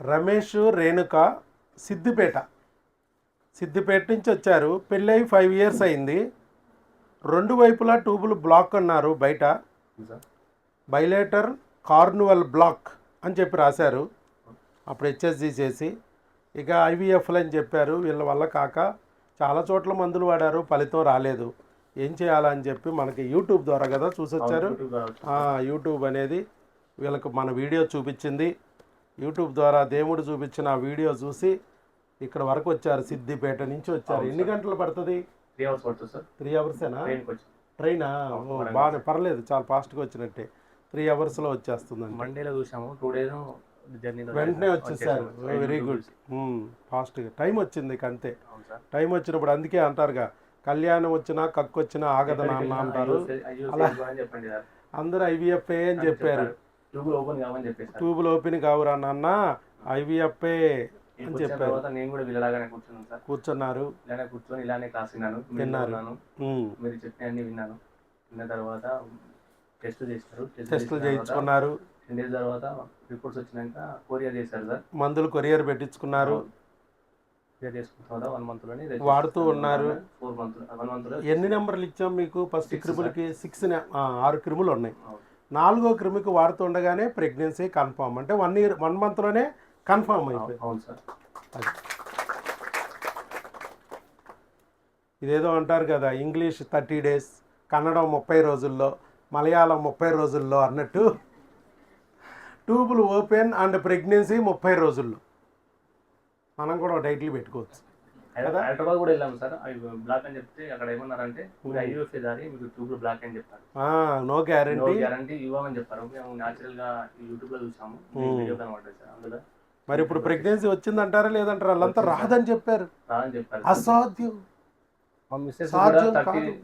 రమేష్ రేణుక సిద్దిపేట. సిద్దిపేట నుంచి వచ్చారు. పెళ్ళై ఫైవ్ ఇయర్స్ అయింది. రెండు వైపులా ట్యూబులు బ్లాక్ అన్నారు బయట. బైలేటర్ కార్నువల్ బ్లాక్ అని చెప్పి రాశారు. అప్పుడు హెచ్ఎస్జి చేసి ఇక ఐవీఎఫ్లు అని చెప్పారు. వీళ్ళ వల్ల కాక చాలా చోట్ల మందులు వాడారు. ఫలితం రాలేదు. ఏం చేయాలని చెప్పి మనకి యూట్యూబ్ ద్వారా కదా చూసొచ్చారు. యూట్యూబ్ అనేది వీళ్ళకు మన వీడియో చూపించింది. యూట్యూబ్ ద్వారా దేవుడు చూపించిన వీడియో చూసి ఇక్కడ వరకు వచ్చారు సిద్దిపేట నుంచి వచ్చారు. ఎన్ని గంటలు పడుతుంది? త్రీ అవర్స్ పడుతుంది సార్. త్రీ అవర్సేనా ట్రైనా? బాగానే పర్లేదు చాలా ఫాస్ట్గా వచ్చినట్టే. త్రీ అవర్స్లో వచ్చేస్తుందండి. మండేలో చూసాము టూ డేస్ వెంటనే వచ్చేసారు. వెరీ గుడ్ ఫాస్ట్గా. టైం వచ్చింది అంతే. టైం వచ్చినప్పుడు అందుకే అంటారుగా కళ్యాణం వచ్చినా కక్కు వచ్చినా ఆగదు నాన్న అంటారు. అలా అందరూ ఐవీఎఫ్ఏ అని చెప్పారు. ట్యూబ్ ఓపెన్ కావని చెప్పేసి ట్యూబులు ఓపెన్ కావురా నాన్న ఐవీఎఫ్ఏ వచ్చిన తర్వాత నేను కూడా వీళ్ళలాగానే కూర్చున్నాను సార్. కూర్చున్నారు. ఇలానే కూర్చొని ఇలానే క్లాస్ విన్నాను. విన్నాను. మీరు చెప్పిన అన్ని విన్నాను. విన్న తర్వాత టెస్ట్ చేస్తారు. టెస్ట్ టెస్టులు చేయించుకున్నారు. టెన్ డేస్ తర్వాత రిపోర్ట్స్ వచ్చినాక కొరియర్ చేశారు సార్. మందులు కొరియర్ పెట్టించుకున్నారు. వాడుతూ ఉన్నారు. ఫోర్ మంత్ వన్ మంత్లో ఎన్ని నెంబర్లు ఇచ్చాం మీకు? ఫస్ట్ క్రిములకి సిక్స్ ఆరు క్రిములు ఉన్నాయి. నాలుగో క్రిమికి వాడుతుండగానే ప్రెగ్నెన్సీ కన్ఫామ్. అంటే వన్ ఇయర్ వన్ మంత్లోనే కన్ఫామ్ అయిపోయింది. అవును సార్. అది. ఇదేదో అంటారు కదా ఇంగ్లీష్ థర్టీ డేస్ కన్నడం ముప్పై రోజుల్లో మలయాళం ముప్పై రోజుల్లో అన్నట్టు. ట్యూబుల్ ఓపెన్ అండ్ ప్రెగ్నెన్సీ ముప్పై రోజుల్లో. మనం కూడా టైటిల్ పెట్టుకోవచ్చు. హైదరాబాద్ కూడా వెళ్ళాము సార్. అవి బ్లాక్ అని చెప్తే అక్కడ ఏమన్నారంటే మీరు ఐయూఎఫ్ఏ దారి మీకు ట్యూబ్ బ్లాక్ అని చెప్పారు. నో నో గ్యారంటీ గ్యారంటీ ఇవ్వమని చెప్పారు. మేము న్యాచురల్గా యూట్యూబ్లో చూసాము. వీడియో కనబడ్డది సార్ అందులో. మరి ఇప్పుడు ప్రెగ్నెన్సీ వచ్చిందంటారా లేదంటారా? వాళ్ళంతా రాదని చెప్పారు. రాదని చెప్పారు అసాధ్యం. మా మిస్సెస్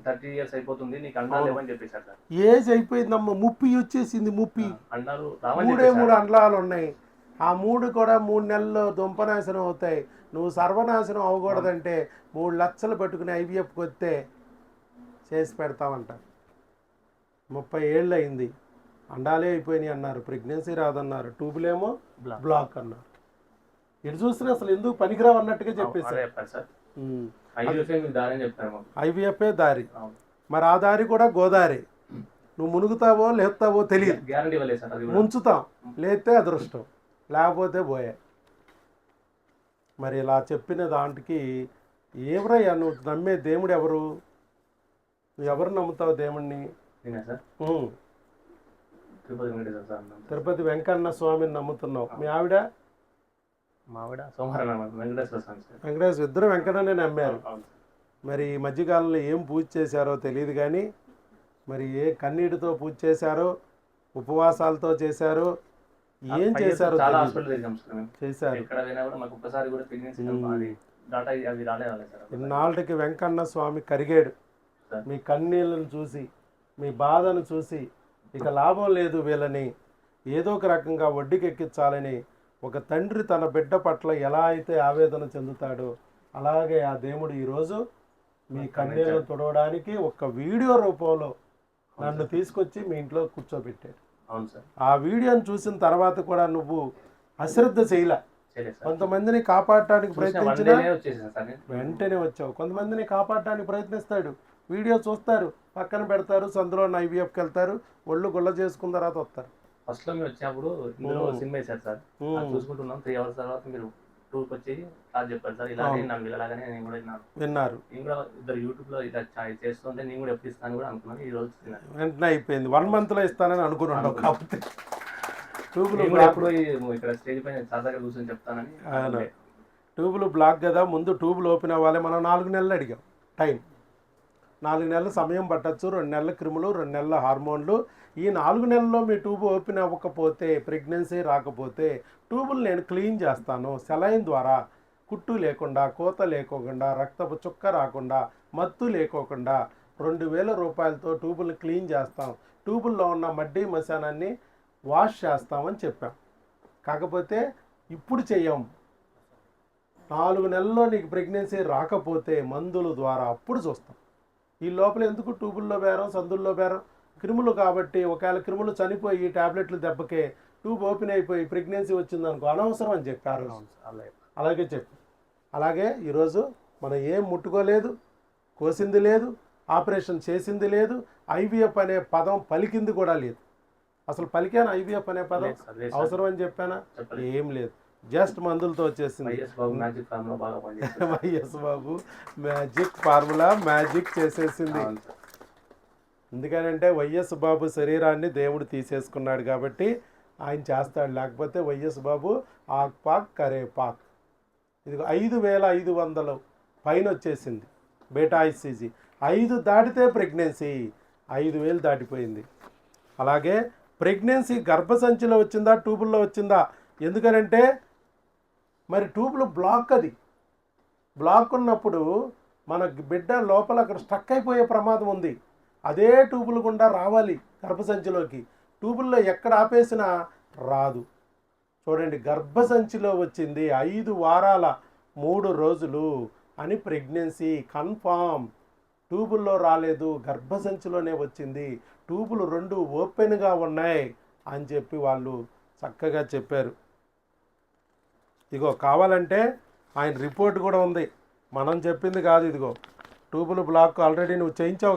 థర్టీ ఇయర్స్ అయిపోతుంది. నీకు అండాలు లేవని చెప్పేశారు సార్. ఏజ్ అయిపోయిందమ్మ. ముప్పి వచ్చేసింది ముప్పి. అండాలు మూడే మూడు అండాలు ఉన్నాయి. ఆ మూడు కూడా మూడు నెలల్లో దుంపనాశనం అవుతాయి. నువ్వు సర్వనాశనం అవ్వకూడదంటే మూడు లక్షలు పెట్టుకుని ఐవీఎఫ్కి వస్తే చేసి పెడతామంట ముప్పై ఏళ్ళు అయింది. అండాలే అయిపోయినాయి అన్నారు. ప్రెగ్నెన్సీ రాదన్నారు. ట్యూబులేమో. బ్లాక్ అన్నారు. ఇటు చూస్తే అసలు ఎందుకు పనికిరావు అన్నట్టుగా చెప్పేసి ఐవీఎఫ్ఏ దారి. మరి ఆ దారి కూడా గోదారి. నువ్వు మునుగుతావో లేస్తావో తెలియదు. ముంచుతాం. లేతే అదృష్టం. లేకపోతే పోయే. మరి ఇలా చెప్పిన దాంట్కి ఏమరయ్యా? నువ్వు నమ్మే దేవుడు ఎవరు? నువ్వు ఎవరు నమ్ముతావు దేవుణ్ణి? తిరుపతి వెంకన్న స్వామిని నమ్ముతున్నావు. మీ ఆవిడ? మా ఆవిడ సోమవారం అన్నమాట వెంకటేశ్వర ఇద్దరు వెంకన్ననే నమ్మారు. మరి ఈ మధ్యకాలంలో ఏం పూజ చేశారో తెలియదు కానీ మరి ఏ కన్నీటితో పూజ చేశారో ఉపవాసాలతో చేశారో ఏం చేశారో చాలా. హాస్పిటల్ తిరిగాం చేశారు. ఎక్కడ పోయినా కూడా మాకు ఒక్కసారి కూడా ప్రెగ్నెన్సీ డాటా అవి రాలే సార్. ఇన్నాళ్ళకి వెంకన్న స్వామి కరిగాడు. మీ కన్నీళ్ళను చూసి మీ బాధను చూసి ఇక లాభం లేదు వీళ్ళని. ఏదో ఒక రకంగా వడ్డీకి ఎక్కించాలని ఒక తండ్రి తన బిడ్డ పట్ల ఎలా అయితే ఆవేదన చెందుతాడో అలాగే ఆ దేవుడు ఈరోజు మీ కన్నీళ్ళను తుడవడానికి ఒక వీడియో రూపంలో నన్ను తీసుకొచ్చి మీ ఇంట్లో కూర్చోబెట్టాడు. ఆ వీడియోని చూసిన తర్వాత కూడా నువ్వు అశ్రద్ధ చేయలే. కొంతమందిని కాపాడటానికి ప్రయత్నించినా. వెంటనే వచ్చావు. కొంతమందిని కాపాడటానికి ప్రయత్నిస్తాడు. వీడియో చూస్తారు. పక్కన పెడతారు. సందులో ఐవీఎఫ్కి వెళ్తారు. ఒళ్ళు గుల్ల చేసుకున్న తర్వాత వస్తారు. ఫస్ట్లో మీరు వచ్చినప్పుడు సినిమా వేశారు సార్. చూసుకుంటున్నాం. త్రీ అవర్స్ తర్వాత మీరు టూర్కి వచ్చి అది చెప్పారు సార్. ఇలాగే నాకు ఇలాగనే నేను కూడా విన్నాను. విన్నారు. నేను కూడా ఇద్దరు యూట్యూబ్లో ఇలా చేస్తుంటే నేను కూడా ఎప్పుడు ఇస్తాను కూడా అనుకున్నాను. ఈ రోజు. వెంటనే అయిపోయింది. వన్ మంత్లో ఇస్తానని అనుకున్నాడు కాకపోతే. ట్యూబులు ఎప్పుడు ఇక్కడ స్టేజ్ పైన చాచాగా కూర్చొని చెప్తానని. ట్యూబులు బ్లాక్ కదా ముందు ట్యూబులు ఓపెన్ అవ్వాలి. మనం నాలుగు నెలలు అడిగాం. టైం. నాలుగు నెలల సమయం పట్టచ్చు రెండు నెలల క్రిములు రెండు నెలల హార్మోన్లు ఈ నాలుగు నెలల్లో మీ ట్యూబ్ ఓపెన్ అవ్వకపోతే ప్రెగ్నెన్సీ రాకపోతే ట్యూబులు నేను క్లీన్ చేస్తాను. సెలైన్ ద్వారా కుట్టు లేకుండా కోత లేకోకుండా రక్తపు చుక్క రాకుండా మత్తు లేకోకుండా రెండు వేల రూపాయలతో ట్యూబులు క్లీన్ చేస్తాం. ట్యూబుల్లో ఉన్న మడ్డీ మశానాన్ని వాష్ చేస్తామని చెప్పాం. కాకపోతే ఇప్పుడు చెయ్యం. నాలుగు నెలల్లో నీకు ప్రెగ్నెన్సీ రాకపోతే మందుల ద్వారా అప్పుడు చూస్తాం. ఈ లోపల ఎందుకు ట్యూబుల్లో బేరం సందుల్లో బేరం? క్రిములు కాబట్టి ఒకవేళ క్రిములు చనిపోయి టాబ్లెట్లు దెబ్బకే ట్యూబ్ ఓపెన్ అయిపోయి ప్రెగ్నెన్సీ వచ్చింది అనుకో అనవసరం అని చెప్పి ఆ రోజు అవును సార్ అలాగే చెప్పు. అలాగే ఈరోజు మనం ఏం ముట్టుకోలేదు కోసింది లేదు ఆపరేషన్ చేసింది లేదు ఐవీఎఫ్ అనే పదం పలికింది కూడా లేదు. అసలు పలికాను ఐవీఎఫ్ అనే పదం. అవసరం అని చెప్పానా? ఏం లేదు. జస్ట్ మందులతో వచ్చేసింది. YS Babu magic formula magic చేసేసింది. ఎందుకనంటే వైఎస్ బాబు శరీరాన్ని దేవుడు తీసేసుకున్నాడు కాబట్టి ఆయన చేస్తాడు. లేకపోతే వైఎస్ బాబు ఆక్ పాక్ కరే పాక్. ఇది ఐదు వేల ఐదు వందలు పైన వచ్చేసింది బేటా ఐసీజీ. ఐదు దాటితే ప్రెగ్నెన్సీ. ఐదు వేలు దాటిపోయింది. అలాగే ప్రెగ్నెన్సీ గర్భసంచిలో వచ్చిందా ట్యూబుల్లో వచ్చిందా? ఎందుకనంటే మరి ట్యూబ్లు బ్లాక్ అది. బ్లాక్ ఉన్నప్పుడు మన బిడ్డ లోపల అక్కడ స్టక్ అయిపోయే ప్రమాదం ఉంది. అదే టూబులు గుండా రావాలి గర్భసంచిలోకి. ట్యూబుల్లో ఎక్కడ ఆపేసినా రాదు. చూడండి గర్భసంచిలో వచ్చింది ఐదు వారాల మూడు రోజులు అని ప్రెగ్నెన్సీ కన్ఫామ్. ట్యూబుల్లో రాలేదు గర్భసంచిలోనే వచ్చింది. ట్యూబులు రెండు ఓపెన్గా ఉన్నాయి అని చెప్పి వాళ్ళు చక్కగా చెప్పారు. ఇదిగో కావాలంటే ఆయన రిపోర్ట్ కూడా ఉంది. మనం చెప్పింది కాదు ఇదిగో. ట్యూబుల్ బ్లాక్ ఆల్రెడీ నువ్వు చేయించావు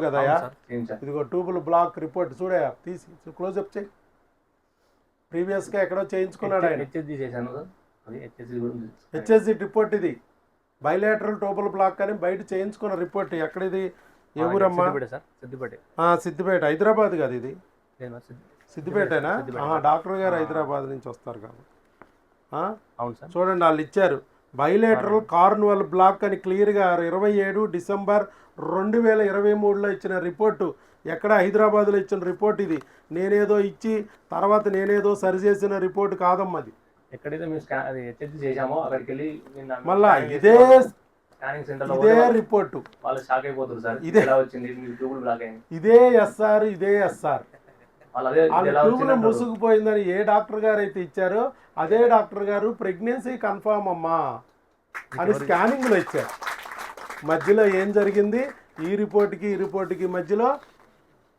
చేయించాను. ఇదిగో ట్యూబుల్ బ్లాక్ రిపోర్ట్ చూడయా తీసి క్లోజప్ చేయి ప్రీవియస్గా ఎక్కడో చేయించుకున్నాడు ఆయన. హెచ్ఎస్జి రిపోర్ట్ ఇది. బయలేటరల్ ట్యూబుల్ బ్లాక్ అని బయట చేయించుకున్న రిపోర్ట్ ఎక్కడిది? ఏ ఊరమ్మా సిద్దిపేట సిద్దిపేట. హైదరాబాద్ కదా ఇది? సిద్దిపేటేనా? డాక్టర్ గారు హైదరాబాద్ నుంచి వస్తారు కాబట్టి? అవును సార్. చూడండి వాళ్ళు ఇచ్చారు. బయలేటరల్ కార్నువల్ బ్లాక్ అని క్లియర్గా ఇరవై ఏడు డిసెంబర్ రెండు వేల ఇరవై మూడులో ఇచ్చిన రిపోర్టు. ఎక్కడ? హైదరాబాద్లో ఇచ్చిన రిపోర్ట్ ఇది. నేనేదో ఇచ్చి తర్వాత నేనేదో సరిచేసిన రిపోర్ట్ కాదమ్మా అది. ఎక్కడైతే మేము స్కాన్ అది హెచ్ఎస్జి చేశామో అక్కడికి వెళ్ళి నిన్న మళ్ళా ఇదే ఇదే రిపోర్టు. వాళ్ళు షాక్ అయిపోతారు సార్. ఇదే. వచ్చింది? ఇదే ఎస్ఆర్ ఇదే ఎస్ఆర్ వాళ్ళు అదే వాళ్ళ ఎలా ట్యూబ్లో వచ్చింది ముసుగుపోయిందని ఏ డాక్టర్ గారు అయితే ఇచ్చారో అదే డాక్టర్ గారు ప్రెగ్నెన్సీ కన్ఫామ్ అమ్మా అని స్కానింగ్లో ఇచ్చారు. మధ్యలో ఏం జరిగింది? ఈ రిపోర్ట్కి ఈ రిపోర్ట్కి మధ్యలో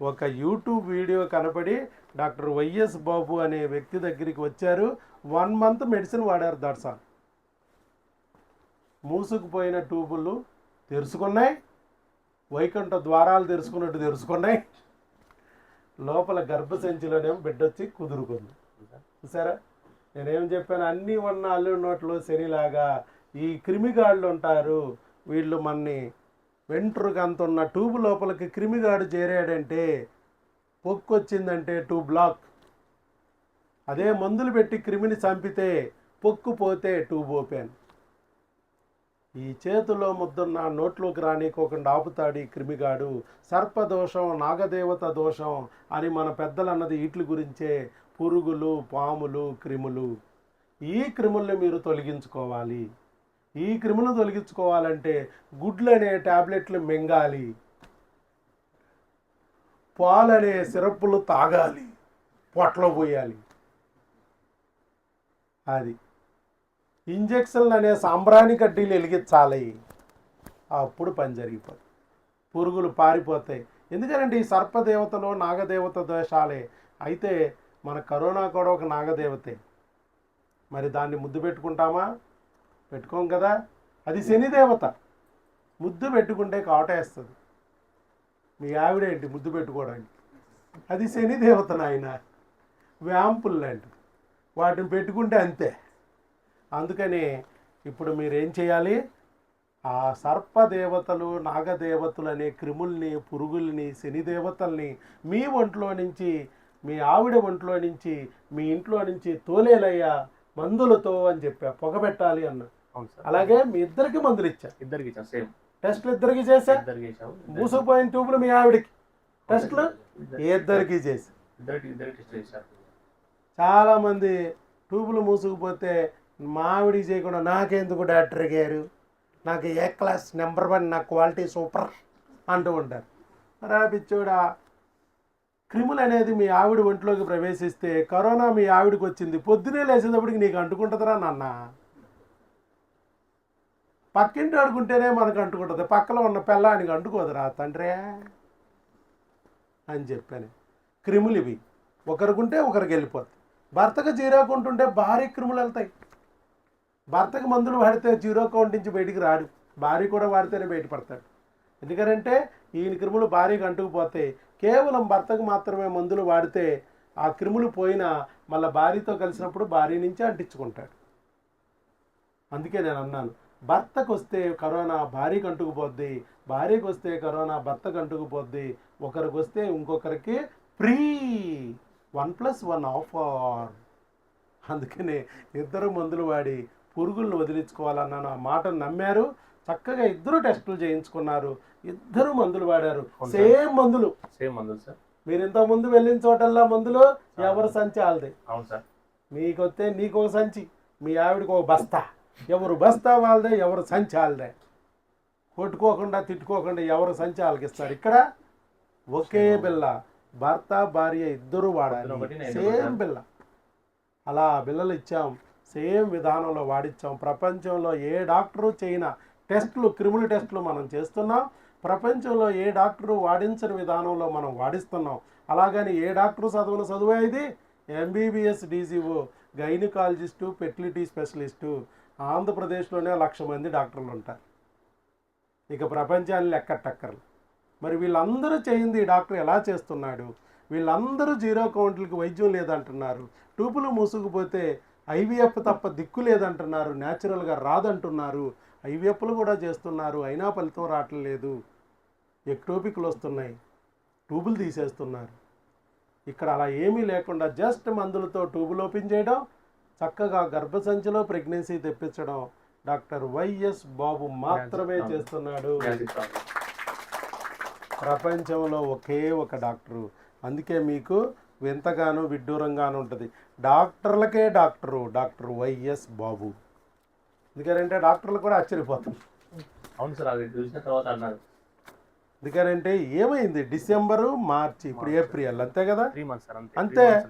ఒక యూట్యూబ్ వీడియో కనపడి డాక్టర్ వైఎస్ బాబు అనే వ్యక్తి దగ్గరికి వచ్చారు. వన్ మంత్ మెడిసిన్ వాడారు దట్సాన్ మూసుకుపోయిన ట్యూబులు తెరుచుకున్నాయి. వైకుంఠ ద్వారాలు తెరుచుకున్నట్టు తెరుచుకున్నాయి. లోపల గర్భసంచిలోనేమో బిడ్డ వచ్చి కుదురుకుంది. చూసారా? నేనేం చెప్పాను? అన్నీ ఉన్న అల్లు నోట్లో శనిలాగా ఈ క్రిమిగాళ్ళు ఉంటారు. వీళ్ళు మన్ని వెంట్రుక ఉన్న ట్యూబ్ లోపలికి క్రిమిగాడు చేరాడంటే పొక్కు వచ్చిందంటే టూ బ్లాక్ అదే మందులు పెట్టి క్రిమిని చంపితే పొక్కు పోతే ట్యూబ్ ఓపెన్. ఈ చేతిలో ముద్దున్న నోట్లోకి రానికోకుండా ఆపుతాడు ఈ క్రిమిగాడు. సర్పదోషం నాగదేవత దోషం అని మన పెద్దలు అన్నది వీటి గురించే పురుగులు పాములు క్రిములు. ఈ క్రిముల్ని మీరు తొలగించుకోవాలి. ఈ క్రిములు తొలగించుకోవాలంటే గుడ్లు అనే టాబ్లెట్లు మింగాలి. పాలనే సిరప్పులు తాగాలి. పొట్లో పోయాలి. అది. ఇంజక్షన్లు అనే సాంబ్రాణి కడ్డీలు వెలిగించాలి. అప్పుడు పని జరిగిపోతుంది పురుగులు పారిపోతాయి. ఎందుకంటే ఈ సర్పదేవతలు నాగదేవత దోషాలే. అయితే మన కరోనా కూడా ఒక నాగదేవతే. మరి దాన్ని ముద్దు పెట్టుకుంటామా? పెట్టుకోం కదా? అది శనిదేవత. ముద్దు పెట్టుకుంటే కాటేస్తుంది మీ ఆవిడేంటి ముద్దు పెట్టుకోవడానికి? అది శనిదేవత నాయన. వ్యాంపుల్ లాంటివి వాటిని పెట్టుకుంటే అంతే. అందుకని ఇప్పుడు మీరేం చేయాలి? ఆ సర్పదేవతలు నాగదేవతలు అనే క్రిముల్ని పురుగుల్ని శనిదేవతల్ని మీ ఒంట్లో నుంచి మీ ఆవిడ ఒంట్లో నుంచి మీ ఇంట్లో నుంచి తోలేలయ్యా మందులతో అని చెప్పా పొగబెట్టాలి అన్న. అలాగే మీ ఇద్దరికి మందులు ఇచ్చా. ఇద్దరికి సేమ్. టెస్ట్లు ఇద్దరికి ఇచ్చాము మూసుకుపోయిన ట్యూబ్లు మీ ఆవిడకి. టెస్ట్లు ఇద్దరికి చేసి చేశారు. చాలామంది ట్యూబులు మూసుకుపోతే మావిడి చేయకుండా నాకెందుకు డాక్టర్ గారు? నాకు ఏ క్లాస్ నెంబర్ వన్ నా క్వాలిటీ సూపర్ అంటూ ఉంటారు. రా క్రిములు అనేది మీ ఆవిడ ఒంట్లోకి ప్రవేశిస్తే కరోనా మీ ఆవిడకి వచ్చింది. పొద్దునే లేచేటప్పటికి నీకు అంటుకుంటుందిరా నాన్న? పక్కింటి ఆడుకుంటేనే మనకు అంటుకుంటుంది. పక్కలో ఉన్న పిల్లానికి అంటుకోదురా తండ్రే అని చెప్పాను. క్రిములు ఇవి. ఒకరికుంటే ఒకరికి వెళ్ళిపోతుంది భర్తకు జీరాకుంటుంటే భారీ క్రిములు వెళ్తాయి. భర్తకు మందులు వాడితే జీరో అకౌంట్ నుంచి బయటికి రాడు. భార్య కూడా వాడితేనే బయటపడతాడు. ఎందుకంటే ఈయన క్రిములు భార్యకు అంటుకుపోతాయి కేవలం భర్తకు మాత్రమే మందులు వాడితే ఆ క్రిములు పోయినా మళ్ళీ భార్యతో కలిసినప్పుడు భార్య నుంచి అంటించుకుంటాడు. అందుకే నేను అన్నాను భర్తకు వస్తే కరోనా భార్యకు అంటుకుపోద్ది భార్యకు వస్తే కరోనా భర్తకు అంటుకుపోద్ది ఒకరికి వస్తే ఇంకొకరికి free one plus one offer అందుకనే ఇద్దరు మందులు వాడి పురుగులను వదిలించుకోవాలన్నాను. ఆ మాటను నమ్మారు. చక్కగా ఇద్దరు టెస్టులు చేయించుకున్నారు. ఇద్దరు మందులు వాడారు. సేమ్ మందులు. సేమ్ మందులు సార్. మీరు ఇంత ముందు వెళ్ళిన చోటల్లా మందులు ఎవరు సంచి వాళ్ళది? అవును సార్. మీకు వస్తే నీకు ఒక సంచి మీ ఆవిడకి ఒక బస్తా. ఎవరు బస్తా వాళ్ళదే ఎవరు సంచి వాళ్ళదే. కొట్టుకోకుండా తిట్టుకోకుండా ఎవరు సంచి వాళ్ళకి ఇస్తారు? ఇక్కడ ఒకే బిల్ల. భర్త భార్య ఇద్దరు వాడాలి. సేమ్ బిల్ల. అలా బిల్లలు ఇచ్చాం. సేమ్ విధానంలో వాడిచ్చాం. ప్రపంచంలో ఏ డాక్టరు చేయన టెస్టులు క్రిములు టెస్టులు మనం చేస్తున్నాం. ప్రపంచంలో ఏ డాక్టరు వాడించని విధానంలో మనం వాడిస్తున్నాం. అలాగని ఏ డాక్టరు చదువున చదువే ఇది? MBBS DGO gynaecologist fertility specialist. ఆంధ్రప్రదేశ్లోనే లక్ష మంది డాక్టర్లు ఉంటారు ఇక ప్రపంచాన్ని లెక్కట్టక్కర్లు. మరి వీళ్ళందరూ చేయింది ఈ డాక్టర్ ఎలా చేస్తున్నాడు? వీళ్ళందరూ జీరో కౌంట్లకి వైద్యం లేదంటున్నారు. టూపులు మూసుకుపోతే ఐవీఎఫ్ తప్ప దిక్కు లేదంటున్నారు న్యాచురల్గా రాదంటున్నారు. ఐవీఎఫ్లు కూడా చేస్తున్నారు అయినా ఫలితం రావట్లేదు ఎక్టోపిక్లు వస్తున్నాయి ట్యూబులు తీసేస్తున్నారు. ఇక్కడ అలా ఏమీ లేకుండా జస్ట్ మందులతో ట్యూబులు ఓపెన్ చేయడం చక్కగా గర్భసంచిలో ప్రెగ్నెన్సీ తెప్పించడం డాక్టర్ వైఎస్ బాబు మాత్రమే చేస్తున్నాడు. ప్రపంచంలో ఒకే ఒక డాక్టరు. అందుకే మీకు వింతగాను విడ్డూరంగాను ఉంటుంది. డాక్టర్లకే డాక్టరు డాక్టర్ వైఎస్ బాబు. ఎందుకంటే డాక్టర్లు కూడా ఆశ్చర్యపోతాం. అవును సార్ అది చూసిన తర్వాత అన్నారు. ఎందుకంటే ఏమైంది? డిసెంబరు మార్చి ఇప్పుడు ఏప్రిల్ అంతే కదా? అంతే.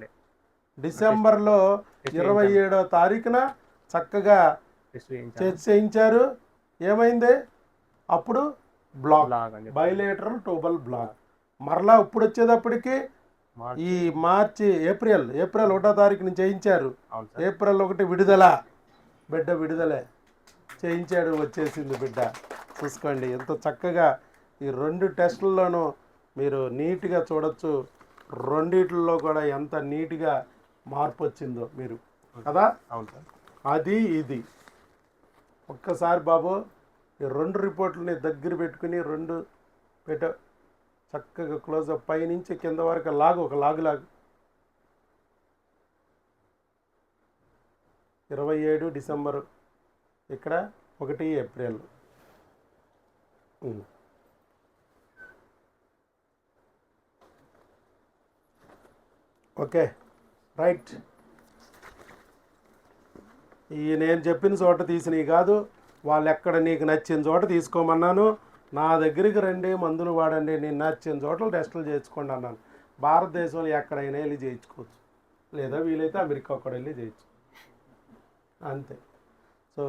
డిసెంబర్లో ఇరవై ఏడో తారీఖున చక్కగా టెస్ట్ చేయించారు. ఏమైంది? అప్పుడు బ్లాక్. Bilateral టోబల్ black. మరలా ఇప్పుడు వచ్చేటప్పటికి ఈ మార్చి ఏప్రిల్ ఏప్రిల్ ఒకటో తారీఖు నుంచి చేయించారు ఏప్రిల్ ఒకటి విడుదల. బిడ్డ విడుదలే. చేయించాడు వచ్చేసింది బిడ్డ. చూసుకోండి ఎంత చక్కగా ఈ రెండు టెస్టుల్లోనూ మీరు నీట్గా చూడొచ్చు. రెండిట్లో కూడా ఎంత నీట్గా మార్పు వచ్చిందో మీరు. కదా? అవును అది ఇది. ఒక్కసారి బాబు ఈ రెండు రిపోర్ట్లని దగ్గర పెట్టుకుని రెండు పెట్ట చక్కగా క్లోజప్ పైనుంచి కింద వరకు లాగు ఒక లాగు లాగు. ఇరవై ఏడు డిసెంబరు ఇక్కడ ఒకటి ఏప్రిల్. Okay right. ఈ నేను చెప్పిన చోట తీసినవి కాదు వాళ్ళు ఎక్కడ నీకు నచ్చిన చోట తీసుకోమన్నాను. నా దగ్గరికి రండి మందులు వాడండి నేను నచ్చిన చోట్ల టెస్టులు చేయించుకోండి అన్నాను. భారతదేశంలో ఎక్కడైనా వెళ్ళి చేయించుకోవచ్చు. లేదా వీలైతే అమెరికా కూడా వెళ్ళి చేయొచ్చు అంతే. సో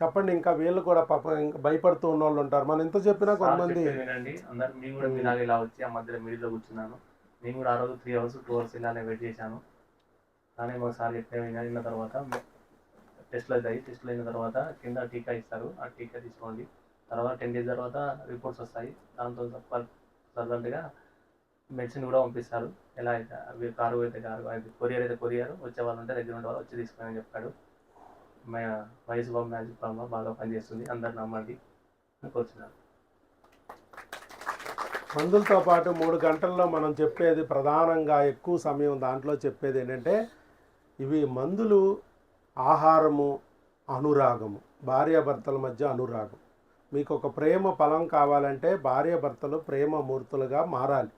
చెప్పండి ఇంకా వీళ్ళు కూడా పాపం ఇంకా భయపడుతూ ఉన్న వాళ్ళు ఉంటారు. మనం ఎంత చెప్పినా కొంతమంది అందరు మేము కూడా ఇలా వచ్చి ఆ మధ్యలో మిడిల్లో కూర్చున్నాను. నేను కూడా ఆ రోజు త్రీ అవర్స్ టూ అవర్స్ ఇలానే వెయిట్ చేశాను. కానీ మాకు సార్ చెప్పిన విన్న తర్వాత టెస్ట్లు అవుతాయి టెస్ట్లు అయిన తర్వాత కింద టీకా ఇస్తారు. ఆ టీకా తీసుకోండి. తర్వాత టెన్ డేస్ తర్వాత రిపోర్ట్స్ వస్తాయి. దాంతో సర్జెంట్గా మెడిసిన్ కూడా పంపిస్తారు. ఎలా అయితే అవి కారు అయితే కారు అది కొరియర్ అయితే కొరియర్ వచ్చే వాళ్ళు ఉంటే దగ్గర ఉండే వాళ్ళు వచ్చి తీసుకుని చెప్పాడు. మా వయసు బాబు మ్యాజిక్ బాబు బాగా పనిచేస్తుంది. అందరు నమ్మండి. అని కోరుచున్నాను. మందులతో పాటు మూడు గంటల్లో మనం చెప్పేది ప్రధానంగా ఎక్కువ సమయం దాంట్లో చెప్పేది ఏంటంటే ఇవి మందులు ఆహారము అనురాగము. భార్యాభర్తల మధ్య అనురాగం. మీకు ఒక ప్రేమ ఫలం కావాలంటే భార్యాభర్తలు ప్రేమ మూర్తులుగా మారాలి.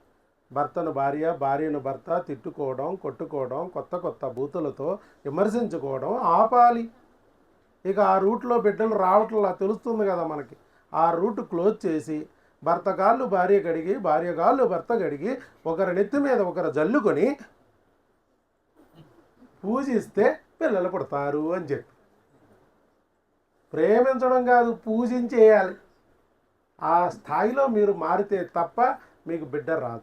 భర్తను భార్య భార్యను భర్త తిట్టుకోవడం కొట్టుకోవడం కొత్త కొత్త బూతులతో విమర్శించుకోవడం ఆపాలి. ఇక ఆ రూట్లో బిడ్డలు రావట్లా తెలుస్తుంది కదా మనకి. ఆ రూట్ క్లోజ్ చేసి భర్త కాళ్ళు భార్య కడిగి భార్య కాళ్ళు భర్త కడిగి ఒకరి నెత్తి మీద ఒకరు జల్లుకొని పూజిస్తే పిల్లలు పుడతారు అని చెప్పి. ప్రేమించడం కాదు పూజించేయాలి. ఆ స్థాయిలో మీరు మారితే తప్ప మీకు బిడ్డ రాదు.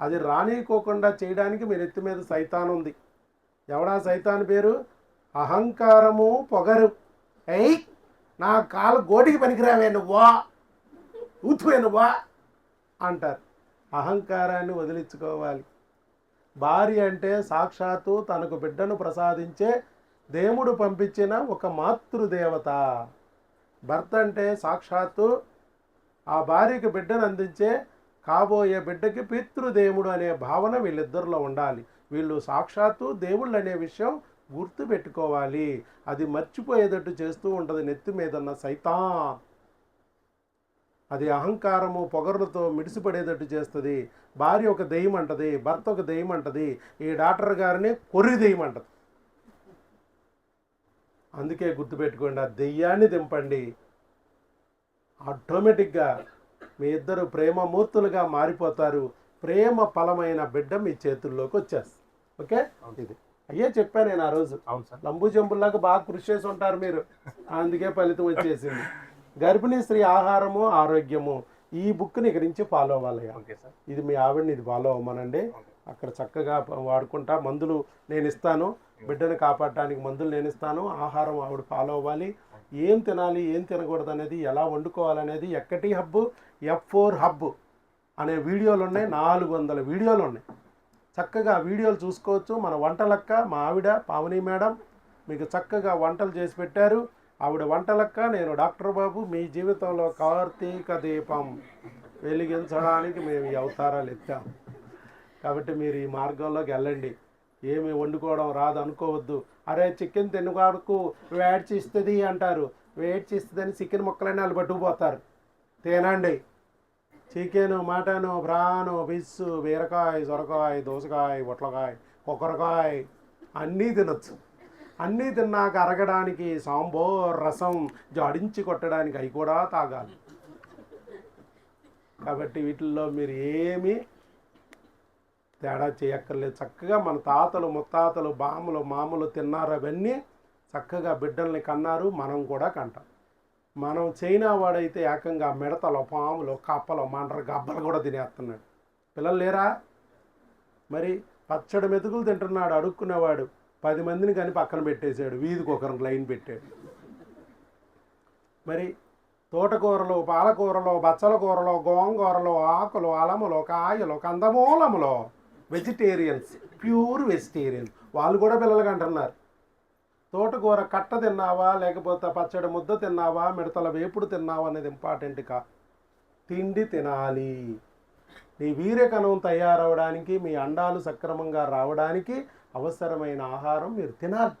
అది రానికోకుండా చేయడానికి మీరు నెత్తి మీద సైతాన్ ఉంది. ఎవడా సైతాన్ పేరు? అహంకారము పొగరు. ఎయ్ నా కాలు గోటికి పనికిరావే నువ్వా? ఊతిపోయి నువ్వా? అంటారు. అహంకారాన్ని వదిలించుకోవాలి. భార్య అంటే సాక్షాత్తు తనకు బిడ్డను ప్రసాదించే దేవుడు పంపించిన ఒక మాతృదేవత. భర్త అంటే సాక్షాత్తు ఆ భార్యకి బిడ్డను అందించే కాబోయే బిడ్డకి పితృదేవుడు అనే భావన వీళ్ళిద్దరిలో ఉండాలి. వీళ్ళు సాక్షాత్తు దేవుళ్ళు అనే విషయం గుర్తు పెట్టుకోవాలి అది మర్చిపోయేటట్టు చేస్తూ ఉంటుంది నెత్తి మీదన్న సైతాన్. అది అహంకారము పొగరులతో మిడిసిపడేటట్టు చేస్తుంది. భార్య ఒక దెయ్యం అంటది భర్త ఒక దెయ్యం అంటది ఈ డాక్టర్ గారిని కొరి దెయ్యం అంటది అందుకే గుర్తుపెట్టుకోండి ఆ దెయ్యాన్ని దింపండి. ఆటోమేటిక్గా మీ ఇద్దరు ప్రేమమూర్తులుగా మారిపోతారు. ప్రేమ ఫలమైన బిడ్డ మీ చేతుల్లోకి వచ్చేస్తుంది. ఓకే? ఇది. అయ్యే చెప్పాను నేను ఆ రోజు. అవును సార్. లంబు చెంబుల్లాగా బాగా కృషి చేసి ఉంటారు మీరు. అందుకే ఫలితం వచ్చేసింది. గర్భిణీ స్త్రీ ఆహారము ఆరోగ్యము ఈ బుక్ని ఇక్కడి నుంచి ఫాలో అవ్వాలి ఓకే సార్. ఇది మీ ఆవిడని ఇది ఫాలో అవ్వమనండి. అక్కడ చక్కగా వాడుకుంటా మందులు నేను ఇస్తాను. బిడ్డను కాపాడటానికి మందులు నేను ఇస్తాను ఆహారం ఆవిడ ఫాలో అవ్వాలి ఏం తినాలి ఏం తినకూడదు అనేది ఎలా వండుకోవాలనేది ఎక్కటి హబ్బు ఎఫ్ ఫోర్ హబ్ అనే వీడియోలు ఉన్నాయి నాలుగు వందల వీడియోలు ఉన్నాయి చక్కగా వీడియోలు చూసుకోవచ్చు. మన వంటలక్క మా ఆవిడ పావని మేడం మీకు చక్కగా వంటలు చేసి పెట్టారు. ఆవిడ వంటలక్క నేను డాక్టర్ బాబు మీ జీవితంలో కార్తీక దీపం వెలిగించడానికి మేము ఈ అవతారాలు ఎత్తాం. కాబట్టి మీరు ఈ మార్గంలోకి వెళ్ళండి. ఏమి వండుకోవడం రాదు అనుకోవద్దు. అరే చికెన్ తినగాడుకు వేడ్చి ఇస్తుంది అంటారు. వేడ్చి ఇస్తుందని చికెన్ ముక్కలైనా వాళ్ళు పట్టుకుపోతారు. తినండి. చికెన్ మటన్ ప్రాను ఫిష్ బీరకాయ సొరకాయ దోసకాయ పొట్లకాయ కొక్కరకాయ అన్నీ తినొచ్చు. అన్నీ తిన్నాక అరగడానికి సాంబోర్ రసం జాడించి కొట్టడానికి అవి కూడా తాగాలి. కాబట్టి వీటిల్లో మీరు ఏమీ తేడా చేయక్కర్లేదు. చక్కగా మన తాతలు ముత్తాతలు బామ్మలు మామలు తిన్నారు అవన్నీ చక్కగా బిడ్డల్ని కన్నారు మనం కూడా కంటాం. మనం చైనా వాడైతే ఏకంగా మిడతలు పాములు కప్పలు మండ్ర గబ్బలు కూడా తినేస్తున్నాడు. పిల్లలు లేరా? మరి పచ్చడి మెతుకులు తింటున్నాడు అడుక్కునేవాడు. పది మందిని కానీ పక్కన పెట్టేశాడు వీధికి ఒకరిని లైన్ పెట్టాడు. మరి తోటకూరలు పాలకూరలు బచ్చల కూరలు గోంగూరలు ఆకులు అలములు కాయలు కందమూలములు వెజిటేరియన్స్ ప్యూర్ వెజిటేరియన్స్ వాళ్ళు కూడా పిల్లలకి అంటున్నారు. తోటకూర కట్ట తిన్నావా? లేకపోతే పచ్చడి ముద్ద తిన్నావా? మిడతల వేపుడు తిన్నావా అనేది ఇంపార్టెంట్ కా? తిండి తినాలి. నీ వీర్యకణం తయారవడానికి మీ అండాలు సక్రమంగా రావడానికి అవసరమైన ఆహారం మీరు తినాలి.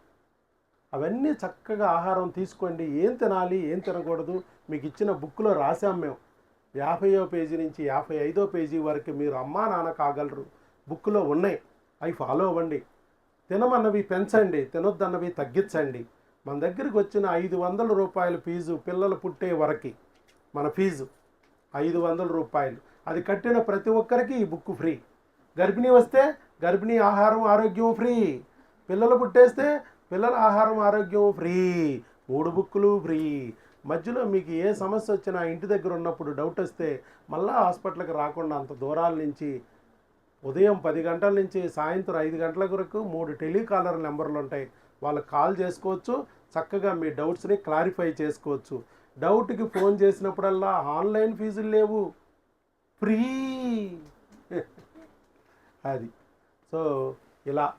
అవన్నీ చక్కగా ఆహారం తీసుకోండి. ఏం తినాలి? ఏం తినకూడదు? మీకు ఇచ్చిన బుక్లో రాసాం మేము. యాభైయో పేజీ నుంచి యాభై ఐదో పేజీ వరకు మీరు అమ్మా నాన్న కాగలరు. బుక్లో ఉన్నాయి. అవి ఫాలో అవ్వండి. తినమన్నవి పెంచండి. తినొద్దన్నవి తగ్గించండి. మన దగ్గరికి వచ్చిన ఐదు వందల రూపాయల ఫీజు పిల్లలు పుట్టే వరకు మన ఫీజు ఐదు వందల రూపాయలు. అది కట్టిన ప్రతి ఒక్కరికి ఈ బుక్ ఫ్రీ. గర్భిణీ వస్తే గర్భిణీ ఆహారం ఆరోగ్యం ఫ్రీ. పిల్లలు పుట్టేస్తే పిల్లల ఆహారం ఆరోగ్యం ఫ్రీ. మూడు బుక్కులు ఫ్రీ. మధ్యలో మీకు ఏ సమస్య వచ్చినా ఇంటి దగ్గర ఉన్నప్పుడు డౌట్ వస్తే మళ్ళీ హాస్పిటల్కి రాకుండా అంత దూరాల నుంచి ఉదయం పది గంటల నుంచి సాయంత్రం ఐదు గంటల వరకు మూడు టెలికాలర్ నెంబర్లు ఉంటాయి. వాళ్ళకి కాల్ చేసుకోవచ్చు. చక్కగా మీ డౌట్స్ని క్లారిఫై చేసుకోవచ్చు. డౌట్కి ఫోన్ చేసినప్పుడల్లా ఆన్లైన్ ఫీజులు లేవు. ఫ్రీ. అది. సో ఇలా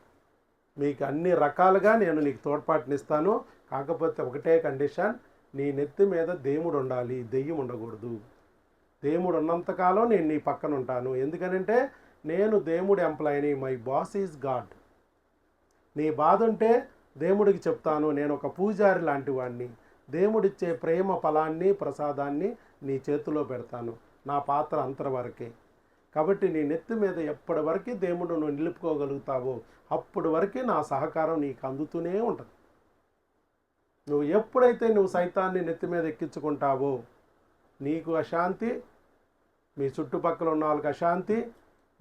మీకు అన్ని రకాలుగా నేను నీకు తోడ్పాటునిస్తాను కాకపోతే ఒకటే కండిషన్. నీ నెత్తి మీద దేవుడు ఉండాలి. దెయ్యం ఉండకూడదు. దేవుడు ఉన్నంతకాలం నేను నీ పక్కన ఉంటాను. ఎందుకనంటే నేను దేవుడి ఎంప్లాయీని మై బాస్ ఈజ్ గాడ్. నీ బాధ ఉంటే దేవుడికి చెప్తాను నేను ఒక పూజారి లాంటి వాడిని దేవుడిచ్చే ప్రేమ ఫలాన్ని ప్రసాదాన్ని నీ చేతిలో పెడతాను. నా పాత్ర అంతవరకే. కాబట్టి నీ నెత్తి మీద ఎప్పటి వరకు దేవుడు నువ్వు నిలుపుకోగలుగుతావో అప్పటి వరకే నా సహకారం నీకు అందుతూనే ఉంటుంది. నువ్వు ఎప్పుడైతే నువ్వు సైతాన్ని నెత్తి మీద ఎక్కించుకుంటావో నీకు అశాంతి మీ చుట్టుపక్కల ఉన్న వాళ్ళకి అశాంతి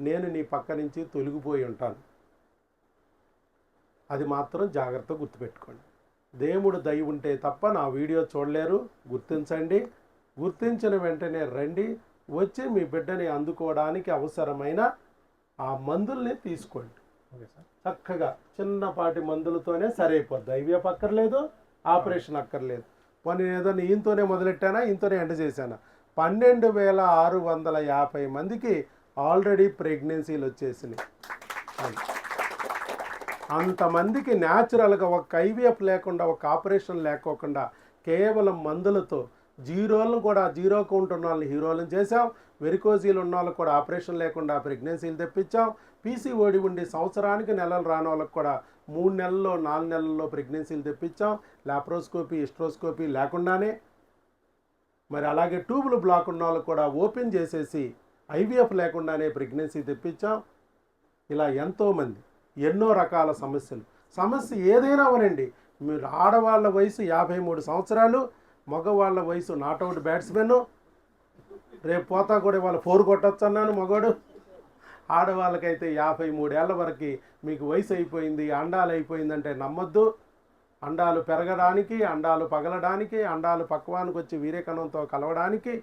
నేను నీ పక్క నుంచి తొలగిపోయి ఉంటాను. అది మాత్రం జాగ్రత్త గుర్తుపెట్టుకోండి. దేవుడు దయ ఉంటే తప్ప నా వీడియో చూడలేరు. గుర్తించండి. గుర్తించిన వెంటనే రండి. వచ్చి మీ బిడ్డని అందుకోవడానికి అవసరమైన ఆ మందుల్ని తీసుకోండి. సార్. చక్కగా చిన్నపాటి మందులతోనే సరైపోద్ది. ఐవీఎఫ్ అక్కర్లేదు ఆపరేషన్ అక్కర్లేదు. పోనీ ఏదో ఈయంతోనే మొదలెట్టానా? ఈయంతోనే ఎండ చేశానా? పన్నెండు వేల ఆరు వందల యాభై మందికి ఆల్రెడీ ప్రెగ్నెన్సీలు వచ్చేసినాయి. అంతమందికి న్యాచురల్గా ఒక ఐవీఎఫ్ లేకుండా ఒక ఆపరేషన్ లేకోకుండా కేవలం మందులతో జీరోలను కూడా జీరో కౌంట్ ఉన్న వాళ్ళని హీరోలను చేసాం వెరికోజీలు ఉన్న వాళ్ళకి కూడా ఆపరేషన్ లేకుండా ప్రెగ్నెన్సీలు తెప్పించాం. పీసీఓడి ఉండి సంవత్సరానికి నెలలు రాని వాళ్ళకి కూడా మూడు నెలల్లో నాలుగు నెలల్లో ప్రెగ్నెన్సీలు తెప్పించాం. లాప్రోస్కోపీ ఇస్ట్రోస్కోపీ లేకుండానే. మరి అలాగే ట్యూబులు బ్లాక్ ఉన్న వాళ్ళకి కూడా ఓపెన్ చేసేసి ఐవీఎఫ్ లేకుండానే ప్రెగ్నెన్సీ తెప్పించాం. ఇలా ఎంతోమంది ఎన్నో రకాల సమస్యలు. సమస్య ఏదైనా అవనండి మీరు ఆడవాళ్ళ వయసు యాభై మూడు సంవత్సరాలు మగవాళ్ళ వయసు నాట్అవుట్ బ్యాట్స్మెన్. రేపు పోతా కూడా వాళ్ళు ఫోర్ కొట్టచ్చు అన్నాను మగవాడు ఆడవాళ్ళకైతే యాభై మూడేళ్ళ వరకు మీకు వయసు అయిపోయింది అండాలు అయిపోయిందంటే నమ్మొద్దు. అండాలు పెరగడానికి అండాలు పగలడానికి అండాలు పక్వానికి వచ్చి వీరేకణంతో కలవడానికి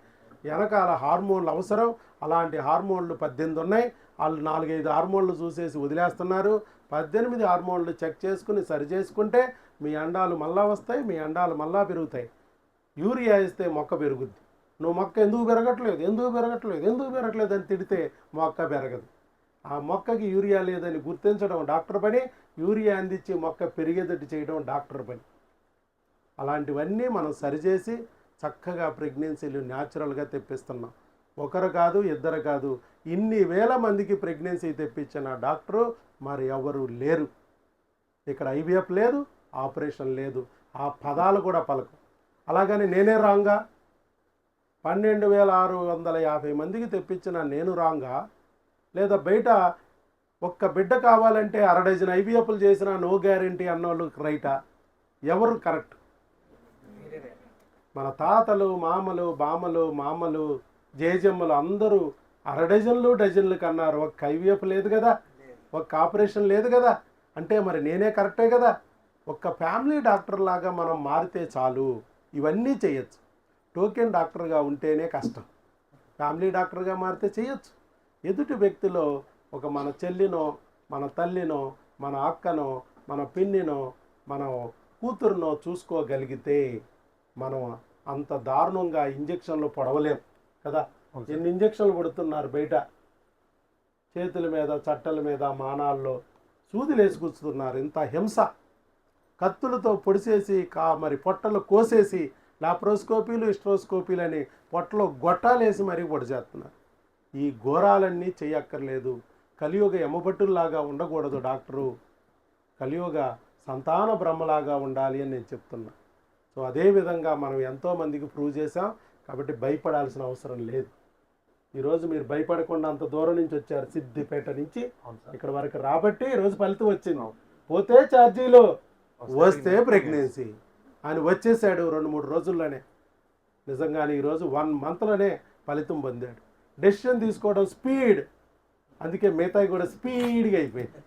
వెనకాల హార్మోన్లు అవసరం. అలాంటి హార్మోన్లు పద్దెనిమిది ఉన్నాయి. వాళ్ళు నాలుగైదు హార్మోన్లు చూసేసి వదిలేస్తున్నారు. పద్దెనిమిది హార్మోన్లు చెక్ చేసుకుని సరి చేసుకుంటే మీ అండాలు మళ్ళా వస్తాయి మీ అండాలు మళ్ళా పెరుగుతాయి. యూరియా ఇస్తే మొక్క పెరుగుద్ది. నువ్వు మొక్క ఎందుకు పెరగట్లేదు? ఎందుకు పెరగట్లేదు? ఎందుకు పెరగట్లేదు అని తిడితే మొక్క పెరగదు. ఆ మొక్కకి యూరియా లేదని గుర్తించడం డాక్టర్ పని. యూరియా అందించి మొక్క పెరిగేటట్టు చేయడం డాక్టర్ పని. అలాంటివన్నీ మనం సరిచేసి చక్కగా ప్రెగ్నెన్సీలు న్యాచురల్గా తెప్పిస్తున్నాం. ఒకరు కాదు ఇద్దరు కాదు. ఇన్ని వేల మందికి ప్రెగ్నెన్సీ తెప్పించిన డాక్టరు మరి ఎవరు లేరు. ఇక్కడ ఐవీఎఫ్ లేదు ఆపరేషన్ లేదు. ఆ పదాలు కూడా పలకం అలాగని నేనే రాంగా? పన్నెండు వేల ఆరు వందల యాభై మందికి తెప్పించిన నేను రాంగా? లేదా బయట ఒక్క బిడ్డ కావాలంటే అర డజన్ ఐవీఎఫ్లు చేసిన నో గ్యారంటీ అన్నోళ్ళు రైటా? ఎవరు కరెక్ట్? మన తాతలు మామలు బామలు మామలు జేజమ్మలు అందరూ అర డజన్లు డజన్లు కన్నారు. ఒక ఐవీఎఫ్ లేదు కదా. ఒక ఆపరేషన్ లేదు కదా. అంటే మరి నేనే కరెక్టే కదా. ఒక్క ఫ్యామిలీ డాక్టర్ లాగా మనం మారితే చాలు. ఇవన్నీ చేయొచ్చు. టోకెన్ డాక్టర్గా ఉంటేనే కష్టం. ఫ్యామిలీ డాక్టర్గా మారితే చేయొచ్చు. ఎదుటి వ్యక్తిలో ఒక మన చెల్లినో మన తల్లినో మన అక్కనో మన పిన్నినో మన కూతురునో చూసుకోగలిగితే మనం అంత దారుణంగా ఇంజక్షన్లు పొడవలేం కదా? ఎన్ని ఇంజక్షన్లు పడుతున్నారు బయట? చేతుల మీద చట్టల మీద మానాల్లో సూదిలేసి కూర్చుతున్నారు. ఇంత హింస. కత్తులతో పొడిసేసి కా మరి పొట్టలు కోసేసి లాప్రోస్కోపీలు ఇస్ట్రోస్కోపీలు అని పొట్టలో గొట్టాలేసి మరీ పొడి చేస్తున్నారు ఈ ఘోరాలన్నీ చేయక్కర్లేదు. కలియుగ ఎమ్మబట్టుల్లాగా ఉండకూడదు డాక్టరు. కలియుగ సంతాన బ్రహ్మలాగా ఉండాలి అని నేను చెప్తున్నా. సో అదే విధంగా మనం ఎంతోమందికి ప్రూవ్ చేసాం కాబట్టి భయపడాల్సిన అవసరం లేదు. ఈరోజు మీరు భయపడకుండా అంత దూరం నుంచి వచ్చారు సిద్దిపేట నుంచి ఇక్కడ వరకు రాబట్టి ఈరోజు ఫలితం వచ్చింది. పోతే ఛార్జీలు వస్తే ప్రెగ్నెన్సీ ఆయన వచ్చేసాడు రెండు మూడు రోజుల్లోనే. నిజంగానే ఈరోజు వన్ మంత్లోనే ఫలితం పొందాడు. డెసిషన్ తీసుకోవడం స్పీడ్ అందుకే మిగతాయి కూడా స్పీడ్గా అయిపోయింది.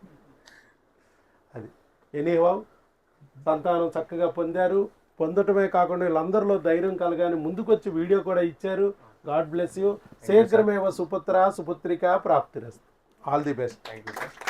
అది. ఎనీహో సంతానం చక్కగా పొందారు. పొందటమే కాకుండా వీళ్ళందరిలో ధైర్యం కలగాని ముందుకొచ్చి వీడియో కూడా ఇచ్చారు. God bless you. శీఘ్రమేవ సుపుత్ర సుపుత్రిక ప్రాప్తిరస్తు. All the best thank you sir